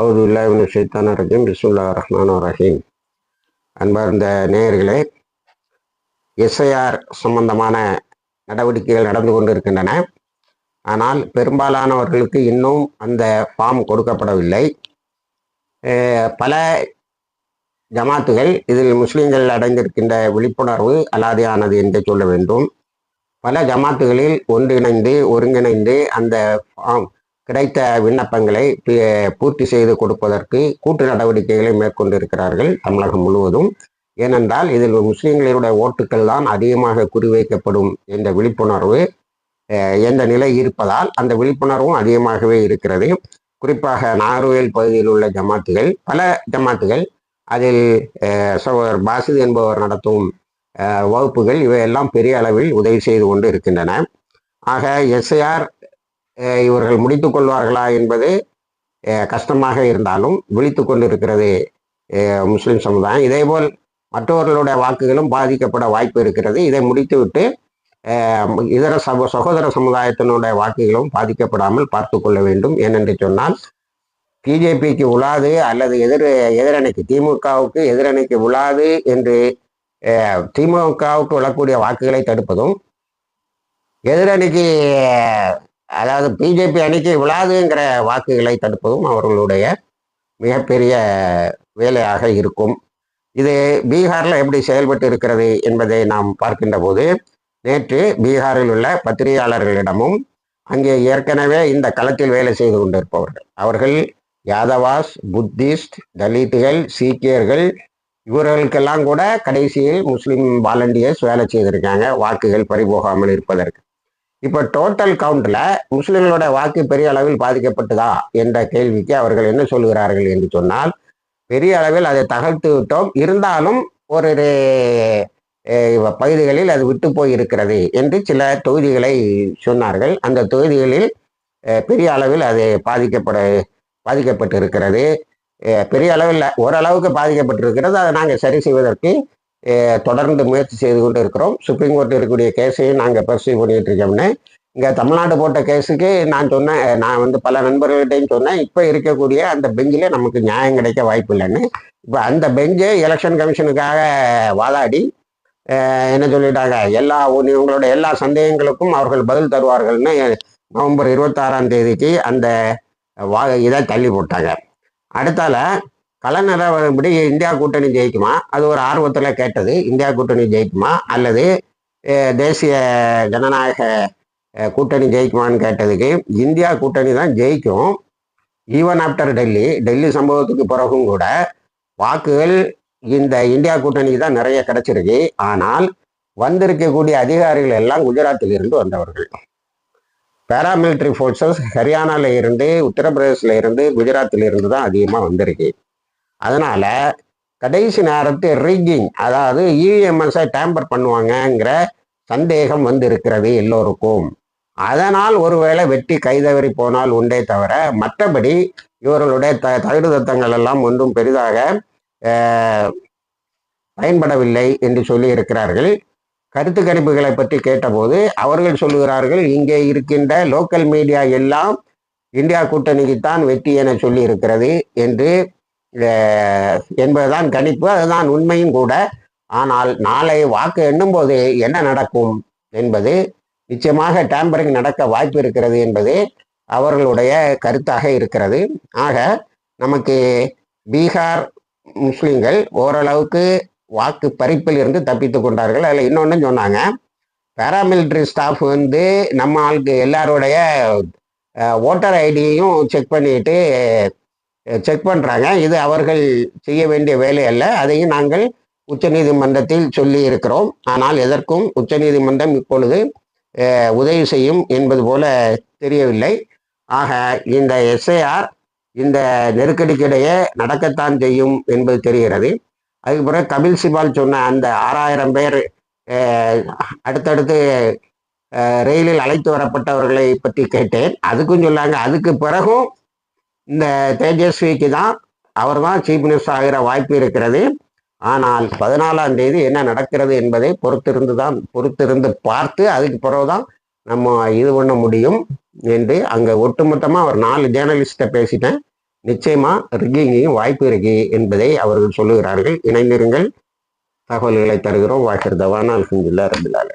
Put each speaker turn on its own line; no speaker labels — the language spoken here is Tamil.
அவுது இல்லாவின் ஷைத்தான ரஜம். பிஸ்முல்லா ரஹ்மான் ரஹீம். அன்பார்ந்த நேயர்களே எஸ்ஐஆர் சம்பந்தமான நடவடிக்கைகள் நடந்து கொண்டிருக்கின்றன. ஆனால் பெரும்பாலானவர்களுக்கு இன்னும் அந்த ஃபார்ம் கொடுக்கப்படவில்லை. பல ஜமாத்துகள் இதில் முஸ்லீம்கள் அடைந்திருக்கின்ற விழிப்புணர்வு அலாதியானது என்று சொல்ல வேண்டும். பல ஜமாத்துகளில் ஒன்றிணைந்து ஒருங்கிணைந்து அந்த ஃபார்ம் கிடைத்த விண்ணப்பங்களை பூர்த்தி செய்து கொடுப்பதற்கு கூட்டு நடவடிக்கைகளை மேற்கொண்டிருக்கிறார்கள் தமிழகம் முழுவதும். ஏனென்றால் இதில் முஸ்லீம்களுடைய ஓட்டுக்கள் தான் அதிகமாக குறிவைக்கப்படும் என்ற விழிப்புணர்வு எந்த என்ற நிலை இருப்பதால் அந்த விழிப்புணர்வும் அதிகமாகவே இருக்கிறது. குறிப்பாக நாகர்வேல் பகுதியில் உள்ள ஜமாத்துகள் பல ஜமாத்துகள் அதில் அஹ், பாசித் என்பவர் நடத்தும் வகுப்புகள் இவையெல்லாம் பெரிய அளவில் உதவி செய்து கொண்டு இருக்கின்றன. ஆக எஸ்ஐஆர் இவர்கள் முடித்து கொள்வார்களா என்பது கஷ்டமாக இருந்தாலும் விழித்து கொண்டிருக்கிறது முஸ்லிம் சமுதாயம். இதேபோல் மற்றவர்களுடைய வாக்குகளும் பாதிக்கப்பட வாய்ப்பு இருக்கிறது. இதை முடித்துவிட்டு இதர சக சகோதர சமுதாயத்தினுடைய வாக்குகளும் பாதிக்கப்படாமல் பார்த்து கொள்ள வேண்டும் ஏனென்று சொன்னால் பிஜேபிக்கு உலாது அல்லது எதிர் எதிரணிக்கு திமுகவுக்கு எதிரணிக்கு உலாது என்று திமுகவுக்கு விழக்கூடிய வாக்குகளை தடுப்பதும் எதிரணிக்கு அதாவது பிஜேபி அணிக்கு விழாதுங்கிற வாக்குகளை தடுப்பதும் அவர்களுடைய மிகப்பெரிய வேலையாக இருக்கும். இது பீகாரில் எப்படி செயல்பட்டு இருக்கிறது என்பதை நாம் பார்க்கின்ற போது நேற்று பீகாரில் உள்ள பத்திரிகையாளர்களிடமும் அங்கே ஏற்கனவே இந்த களத்தில் வேலை செய்து கொண்டிருப்பவர்கள் அவர்கள் யாதவாஸ் புத்திஸ்ட் தலித்துகள் சீக்கியர்கள் இவர்களுக்கெல்லாம் கூட கடைசியில் முஸ்லீம் வாலண்டியர்ஸ் வேலை செய்திருக்காங்க வாக்குகள் பறிபோகாமல் இருப்பதற்கு. இப்போ டோட்டல் கவுண்ட்ல முஸ்லிம்களோட வாக்கு பெரிய அளவில் பாதிக்கப்பட்டதா என்ற கேள்விக்கு அவர்கள் என்ன சொல்கிறார்கள் என்று சொன்னால் பெரிய அளவில் அதை தகர்த்து விட்டோம். இருந்தாலும் ஒரு பகுதிகளில் அது விட்டு போய் இருக்கிறது என்று சில தொகுதிகளை சொன்னார்கள். அந்த தொகுதிகளில் பெரிய அளவில் அது பாதிக்கப்பட பாதிக்கப்பட்டு இருக்கிறது பெரிய அளவில் ஓரளவுக்கு பாதிக்கப்பட்டிருக்கிறது. அதை நாங்கள் சரி செய்வதற்கு தொடர்ந்து முயற்சி செய்து கொண்டு இருக்கிறோம் சுப்ரீம் கோர்ட்டில் இருக்கக்கூடிய கேஸையும் நாங்கள் பர்சீவ் பண்ணிட்டு இருக்கோம்னு இங்கே தமிழ்நாடு போட்ட கேஸுக்கு நான் சொன்னேன் நான் வந்து பல நண்பர்கள்ட்டையும் சொன்னேன். இப்போ இருக்கக்கூடிய அந்த பெஞ்சில் நமக்கு நியாயம் கிடைக்க வாய்ப்பு இல்லைன்னு இப்போ அந்த பெஞ்சு எலெக்ஷன் கமிஷனுக்காக வாதாடி என்ன சொல்லிட்டாங்க? எல்லா உன் இவங்களோட எல்லா சந்தேகங்களுக்கும் அவர்கள் பதில் தருவார்கள்னு நவம்பர் இருபத்தாறாம் தேதிக்கு அந்த வா இதை தள்ளி போட்டாங்க. அடுத்தால கலநிலவரப்படி இந்தியா கூட்டணி ஜெயிக்குமா? அது ஒரு ஆர்வத்தில் கேட்டது. இந்தியா கூட்டணி ஜெயிக்குமா? அல்லது தேசிய ஜனநாயக கூட்டணி ஜெயிக்குமான்னு கேட்டதுக்கு இந்தியா கூட்டணி தான் ஜெயிக்கும். ஈவன் ஆஃப்டர் டெல்லி டெல்லி சம்பவத்துக்கு பிறகும் கூட வாக்குகள் இந்த இந்தியா கூட்டணிக்கு தான் நிறைய கிடைச்சிருக்கு. ஆனால் வந்திருக்கக்கூடிய அதிகாரிகள் எல்லாம் குஜராத்தில் இருந்து வந்தவர்கள். பேராமிலிட்டரி ஃபோர்ஸஸ் ஹரியானால இருந்து உத்தரப்பிரதேசில் இருந்து குஜராத்தில் இருந்து தான் அதிகமாக வந்திருக்கு. அதனால கடைசி நேரத்து ரிக்கிங் அதாவது இவிஎம்எஸ்ஐ டேம்பர் பண்ணுவாங்கங்கிற சந்தேகம் வந்திருக்கிறது எல்லோருக்கும். அதனால் ஒருவேளை வெட்டி கைதவறி போனால் உண்டே தவிர மற்றபடி இவர்களுடைய த தகுடு தத்தங்கள் எல்லாம் ஒன்றும் பெரிதாக பயன்படவில்லை என்று சொல்லி இருக்கிறார்கள். கருத்து கணிப்புகளை பற்றி கேட்டபோது அவர்கள் சொல்லுகிறார்கள் இங்கே இருக்கின்ற லோக்கல் மீடியா எல்லாம் இந்தியா கூட்டணிக்குத்தான் வெற்றி என சொல்லி இருக்கிறது என்று என்பதுதான் கணிப்பு அதுதான் உண்மையும் கூட. ஆனால் நாளை வாக்கு எண்ணும்போது என்ன நடக்கும் என்பது நிச்சயமாக டேம்பரிங் நடக்க வாய்ப்பு இருக்கிறது என்பது அவர்களுடைய கருத்தாக இருக்கிறது. ஆக நமக்கு பீகார் முஸ்லீம்கள் ஓரளவுக்கு வாக்கு பறிப்பில் இருந்து தப்பித்து கொண்டார்கள். அதில் இன்னொன்று சொன்னாங்க பேராமிலிட்ரி ஸ்டாஃப் வந்து நம்ம ஆளுக்கு எல்லாருடைய ஓட்டர் ஐடியையும் செக் பண்ணிட்டு செக் பண்ணுறாங்க இது அவர்கள் செய்ய வேண்டிய வேலை அல்ல அதையும் நாங்கள் உச்சநீதிமன்றத்தில் சொல்லி இருக்கிறோம் ஆனால் எதற்கும் உச்சநீதிமன்றம் இப்பொழுது உதவி செய்யும் என்பது போல தெரியவில்லை. ஆக இந்த எஸ்ஐஆர் இந்த நெருக்கடிக்கிடையே நடக்கத்தான் செய்யும் என்பது தெரிகிறது. அதுக்கு பிறகு கபில் சிபால் சொன்ன அந்த ஆறாயிரம் பேர் அடுத்தடுத்து ரயிலில் அழைத்து வரப்பட்டவர்களை பற்றி கேட்டேன். அதுக்கும் சொல்லாங்க அதுக்கு பிறகும் இந்த தேஜஸ்விக்கு தான் அவர் தான் சீஃப் மினிஸ்டர் ஆகிற வாய்ப்பு இருக்கிறது. ஆனால் பதினாலாம் தேதி என்ன நடக்கிறது என்பதை பொறுத்திருந்து தான் பொறுத்திருந்து பார்த்து அதுக்கு பிறகுதான் நம்ம இது பண்ண முடியும் என்று அங்கே ஒட்டுமொத்தமாக ஒரு நாலு ஜேர்னலிஸ்ட்டை பேசிட்டேன். நிச்சயமாக ரிக்கிங்கையும் வாய்ப்பு இருக்கு என்பதை அவர்கள் சொல்லுகிறார்கள். இணைந்திருங்கள். தகவல்களை தருகிறோம். வாக்கிருதவான அல்ஹம்துல்லா ரபில்